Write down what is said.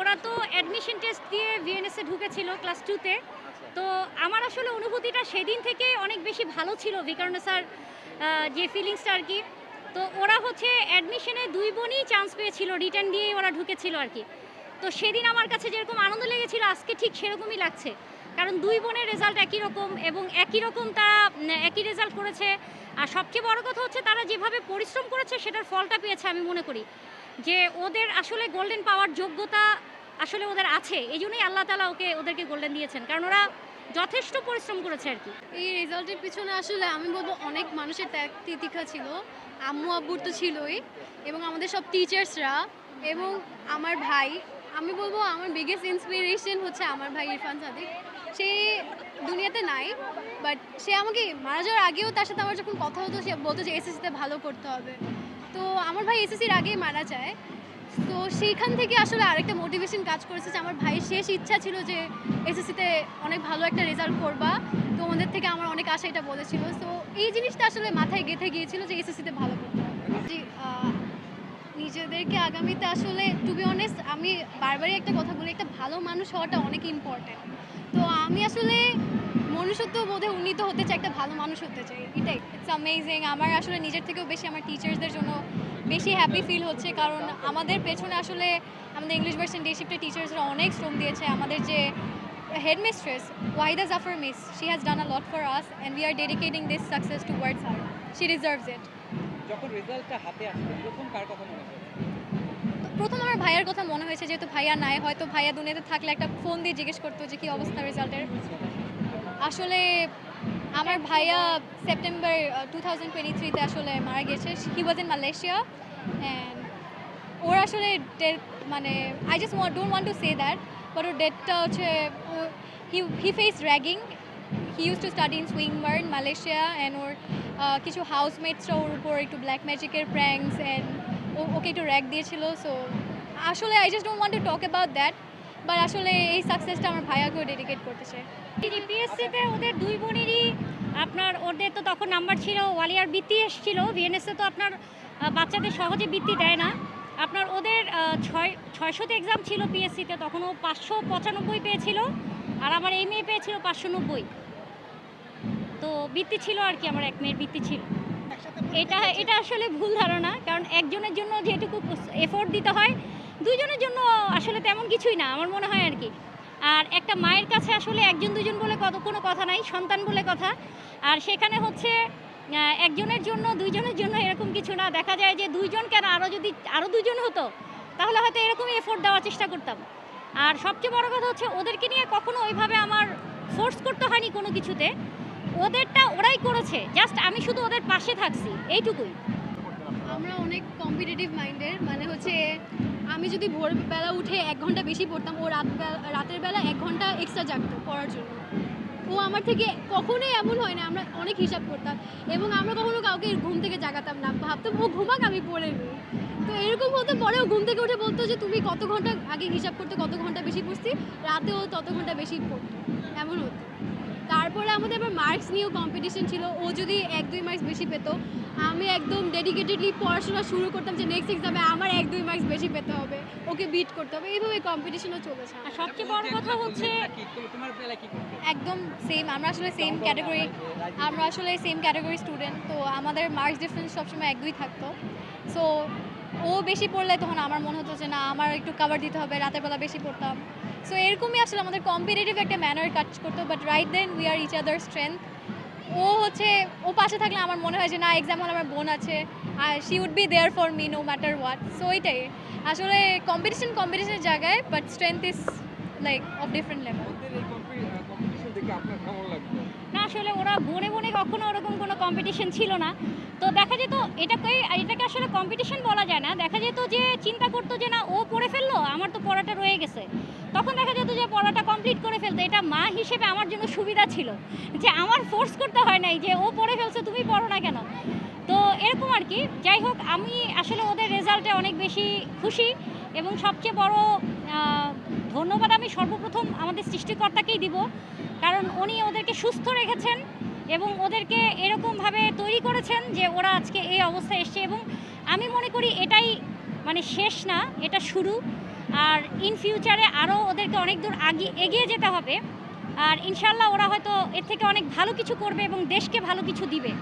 ওরা তো admission test দিয়ে ভিএনএসে ঢুকেছিল ক্লাস টুতে তো। আমার আসলে অনুভূতিটা সেদিন থেকে অনেক বেশি ভালো ছিল ভিকারণেসার যে ফিলিংসটা আর কি। তো ওরা হচ্ছে অ্যাডমিশনে দুই বোনই চান্স পেয়েছিল রিটার্ন দিয়েই ওরা ঢুকেছিল আর কি। তো সেদিন আমার কাছে যেরকম আনন্দ লেগেছিল, আজকে ঠিক সেরকমই লাগছে। কারণ দুই বোনের রেজাল্ট একই রকম এবং একই রকম তারা একই রেজাল্ট করেছে। আর সবচেয়ে বড় কথা হচ্ছে তারা যেভাবে পরিশ্রম করেছে, সেটার ফলটা পেয়েছে আমি মনে করি। যে ওদের আসলে গোল্ডেন পাওয়ার যোগ্যতা আসলে ওদের আছে এই জন্যই আল্লাহ তালা ওকে, ওদেরকে গোল্ডেন দিয়েছেন। কারণ ওরা যথেষ্ট পরিশ্রম করেছে আর কি। এই রেজাল্টের পিছনে আসলে আমি বলব অনেক মানুষের ত্যাগ তিতিক্ষা ছিল। আম্মু আব্বুর তো ছিলই এবং আমাদের সব টিচার্সরা এবং আমার ভাই। আমি বলব আমার বিগেস্ট ইন্সপিরেশন হচ্ছে আমার ভাই ইরফান সাদিক। সে দুনিয়াতে নাই বাট সে আমাকে মারা যাওয়ার আগেও তার সাথে আমার যখন কথা হতো, সে বলতো যে এসএসসিতে ভালো করতে হবে। তো আমার ভাই এসএসসির আগেই মারা যায়। তো সেইখান থেকে আসলে আরেকটা মোটিভেশন কাজ করেছে যে আমার ভাইয়ের শেষ ইচ্ছা ছিল যে এসএসসিতে অনেক ভালো একটা রেজাল্ট করবা। তো ওদের থেকে আমার অনেক আশা এটা বলেছিল। তো এই জিনিসটা আসলে মাথায় গেঁথে গিয়েছিল যে এসএসসিতে ভালো করতে নিজেদেরকে আগামীতে আসলে টু বি অনেস্ট আমি বারবারই একটা কথা বলি, একটা ভালো মানুষ হওয়াটা অনেক ইম্পর্টেন্ট তো আমি আসলে মনুষ্যত্ব বোধে উন্নীত হতে চাই একটা ভালো মানুষ হতে চাই এটাই। ইটস অ্যামেজিং আমার আসলে নিজের থেকেও বেশি আমার টিচার্সদের জন্য বেশি হ্যাপি ফিল হচ্ছে। কারণ আমাদের পেছনে আসলে আমাদের ইংলিশ ভার্সন ডে শিফটের টিচার্সরা অনেক শ্রম দিয়েছে। আমাদের যে headmistress Jafar miss she has done a lot for us and we are dedicating this success towards her she reserves it যখন রেজাল্টটা হাতে আসলো প্রথম কার কথা মনে প্রথম আমার ভাইয়ার কথা মনে হয়েছে যেহেতু ভাইয়া নাই হয়তো ভাইয়া দুনিয়াতে থাকলে একটা ফোন দিয়ে জিজ্ঞেস করতো যে কী অবস্থা রেজাল্টের আসলে আমার ভাইয়া সেপ্টেম্বর টু থাউজেন্ড টোয়েন্টি থ্রিতে আসলে মারা গেছে। He was in Malaysia and ওর আসলে ডেথ মানে I just don't want to say that but ওর ডেথটা হচ্ছে he he face ragging he use to study in Swinburne Malaysia and ওর কিছু হাউসমেটসরা ওর উপর একটু ব্ল্যাক ম্যাজিকের প্র্যাঙ্কস অ্যান্ড ওকে একটু র্যাক দিয়েছিল। সো আসলে I just don't want to talk about that but আসলে এই সাকসেসটা আমার ভাইয়াকেও ডেডিকেট করতে চাই। জিপিএসসিতে ওদের দুই বোনেরই আপনার ওদের তো তখন নাম্বার ছিল ওয়ালিয়ার বৃত্তি এসেছিল ভিএনএসে তো আপনার বাচ্চাদের সহজে বৃত্তি দেয় না। আপনার ওদের ছয় ছয়শোতে এক্সাম ছিল পিএসসিতে তখন ও পাঁচশো পঁচানব্বই পেয়েছিল আর আমার এই মেয়ে পেয়েছিল পাঁচশো নব্বই। তো বৃত্তি ছিল আর কি আমার এক মেয়ের বৃত্তি ছিল। এটা এটা আসলে ভুল ধারণা কারণ একজনের জন্য যেটুকু এফোর্ট দিতে হয় দুইজনের জন্য আসলে তেমন কিছুই না আমার মনে হয় আর কি। আর একটা মায়ের কাছে আসলে একজন দুজন বলে কত কোনো কথা নাই, সন্তান বলে কথা। আর সেখানে হচ্ছে একজনের জন্য, দুইজনের জন্য এরকম কিছু না। দেখা যায় যে দুইজন কেন আরও যদি আরও দুজন হতো, তাহলে হয়তো এরকমই এফোর্ট দেওয়ার চেষ্টা করতাম। আর সবচেয়ে বড় কথা হচ্ছে, ওদেরকে নিয়ে কখনো ওইভাবে আমার ফোর্স করতে হয়নি কোনো কিছুতে। ওদেরটা ওরাই করেছে। জাস্ট আমি শুধু ওদের পাশে থাকছি, এইটুকুই। আমরা অনেক কম্পিটিটিভ মাইন্ডের মানে হচ্ছে আমি যদি ভোরবেলা উঠে এক ঘণ্টা বেশি পড়তাম, ও রাত রাতের বেলা এক ঘণ্টা এক্সট্রা জাগতো পড়ার জন্য। ও আমার থেকে কখনোই এমন হয় না, আমরা অনেক হিসাব করতাম এবং আমরা কখনো কাউকে ঘুম থেকে জাগাতাম না। ভাবতাম, ও ঘুমাক, আমি পড়ে নিই। তো এরকম হতে পরেও ঘুম থেকে উঠে বলতো যে, তুমি কত ঘণ্টা আগে হিসাব করতে, কত ঘণ্টা বেশি পড়ছি? রাতেও তত ঘণ্টা বেশি পড়তো। এমন হতো। তারপরে আমাদের আবার মার্কস নিয়েও কম্পিটিশন ছিল। ও যদি এক দুই মার্কস বেশি পেতো আমি একদম ডেডিকেটেডলি পড়াশোনা শুরু করতাম যে নেক্সট এক্সামে আমার এক দুই মার্কস বেশি পেতে হবে ওকে বিট করতে হবে। এইভাবে কম্পিটিশনও চলেছে আর সবচেয়ে বড় কথা হচ্ছে একদম সেম আমরা আসলে সেম ক্যাটাগরি আমরা আসলে সেম ক্যাটাগরি স্টুডেন্ট তো আমাদের মার্কস ডিফারেন্স সবসময় এক দুই থাকতো। সো ও বেশি পড়লে তখন আমার মনে হতো যে না আমার একটু কাভার দিতে হবে রাতের বেলা বেশি পড়তাম। সো এরকমই আসলে আমাদের কম্পিটিটিভ একটা ম্যানার কাজ করতো but right then we are each other strength ও হচ্ছে ও পাশে থাকলে আমার মনে হয় যে না এক্সাম হলে আমার বোন আছে আর she would be there for me no matter what so এটাই আসলে কম্পিটিশন কম্পিটিশনের জায়গায় but strength is like of different level না আসলে ওরা বনে বনে কখনো ওরকম কোনো কম্পিটিশন ছিল না। তো দেখা যেত এটাকে এটাকে আসলে কম্পিটিশন বলা যায় না। দেখা যেত যে চিন্তা করতো যে না ও পড়ে ফেলল আমার তো পড়াটা রয়ে গেছে। তখন দেখা যেত যে পড়াটা কমপ্লিট করে ফেলতো। এটা মা হিসেবে আমার জন্য সুবিধা ছিল। যে আমার ফোর্স করতে হয় নাই যে ও পড়ে ফেলছে, তুমি পড়ো না কেন? তো এরকম আর কি। যাই হোক, আমি আসলে ওদের রেজাল্টে অনেক বেশি খুশি এবং সবচেয়ে বড় ধন্যবাদ আমি সর্বপ্রথম আমাদের সৃষ্টিকর্তাকেই দিব। কারণ উনি ওদেরকে সুস্থ রেখেছেন এবং ওদেরকে এরকমভাবে তৈরি করেছেন যে ওরা আজকে এই অবস্থায় এসছে এবং আমি মনে করি এটাই মানে শেষ না, এটা শুরু। আর ইন ফিউচারে আরও ওদেরকে অনেক দূর আগে, এগিয়ে যেতে হবে। আর ইনশাল্লাহ ওরা হয়তো এর থেকে অনেক ভালো কিছু করবে এবং দেশকে ভালো কিছু দিবে।